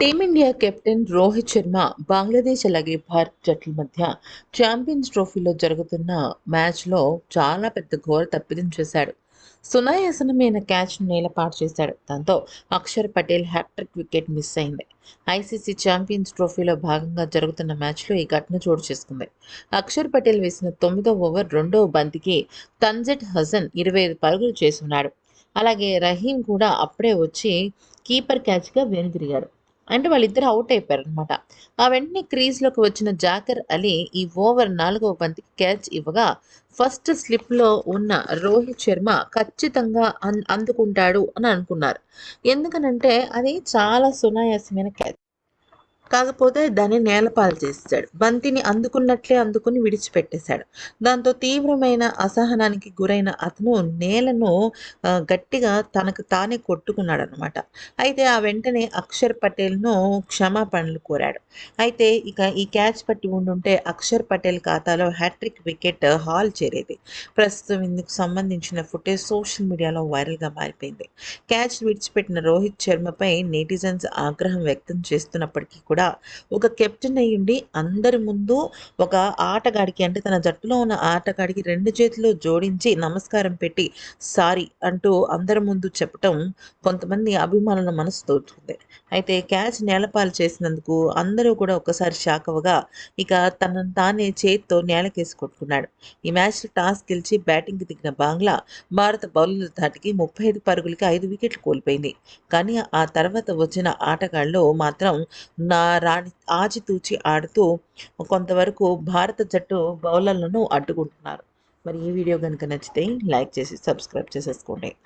Team India captain Rohit Sharma Bangladesh అలాగే భారత్ జట్ల మధ్య ఛాంపియన్స్ ట్రోఫీలో జరుగుతున్న మ్యాచ్లో చాలా పెద్ద ఘోర తప్పిదం చేశాడు. సునాయాసనమైన క్యాచ్ నేలపాటు చేశాడు. దాంతో Akshar Patel hat trick wicket miss అయింది. ఐసీసీ ఛాంపియన్స్ ట్రోఫీలో భాగంగా జరుగుతున్న మ్యాచ్లో ఈ ఘటన చోటు చేసుకుంది. అక్షర్ పటేల్ వేసిన తొమ్మిదో ఓవర్ రెండవ బంతికి తన్జెట్ హసన్ ఇరవై ఐదు పరుగులు చేసున్నాడు అలాగే రహీం కూడా అప్పుడే వచ్చి కీపర్ క్యాచ్గా వెనుదిరిగాడు. అంటే వాళ్ళిద్దరు అవుట్ అయిపోయారు అనమాట ఆ వెంటనే క్రీజ్లోకి వచ్చిన జాకర్ అలీ ఈ ఓవర్ నాలుగవ బంతికి క్యాచ్ ఇవ్వగా ఫస్ట్ స్లిప్లో ఉన్న రోహిత్ శర్మ ఖచ్చితంగా అన్ అందుకుంటాడు అని అనుకున్నారు. ఎందుకనంటే అది చాలా సునాయాసమైన క్యాచ్ కాకపోతే దాన్ని నేలపాలు చేశాడు బంతిని అందుకున్నట్లే అందుకుని విడిచిపెట్టేశాడు. దాంతో తీవ్రమైన అసహనానికి గురైన అతను నేలను గట్టిగా తనకు తానే కొట్టుకున్నాడు అనమాట అయితే ఆ వెంటనే అక్షర్ పటేల్ను క్షమాపణలు కోరాడు. అయితే ఇక ఈ క్యాచ్ పట్టి ఉండుంటే అక్షర్ పటేల్ ఖాతాలో హ్యాట్రిక్ వికెట్ హాల్ చేరేది. ప్రస్తుతం ఇందుకు సంబంధించిన ఫుటేజ్ సోషల్ మీడియాలో వైరల్గా మారిపోయింది. క్యాచ్ విడిచిపెట్టిన రోహిత్ శర్మపై నెటిజన్స్ ఆగ్రహం వ్యక్తం చేస్తున్నప్పటికీ కూడా ఒక కెప్టెన్ అయ్యుండి అందరి ముందు ఒక ఆటగాడికి అంటే తన జట్టులో ఉన్న ఆటగాడికి రెండు చేతులు జోడించి నమస్కారం పెట్టి సారీ అంటూ అందరి ముందు చెప్పటం కొంతమంది అభిమానుల మనసు తోచుకుంది అయితే క్యాచ్ నేలపాలు చేసినందుకు అందరూ కూడా ఒకసారి షాక్ అవగా ఇక తనను తానే చేతితో నేలకేసి కొట్టుకున్నాడు. ఈ మ్యాచ్లో టాస్ గెలిచి బ్యాటింగ్కి దిగిన బంగ్లా భారత బౌలర్ల ధాటికి ముప్పై ఐదు పరుగులకి ఐదు వికెట్లు కోల్పోయింది. కానీ ఆ తర్వాత వచ్చిన ఆటగాళ్ళు మాత్రం నా రాణి ఆచితూచి ఆడుతూ కొంతవరకు భారత జట్టు బౌలర్లను అడ్డుకుంటున్నారు. మరి ఈ వీడియో కనుక నచ్చితే లైక్ చేసి సబ్స్క్రైబ్ చేసేసుకోండి.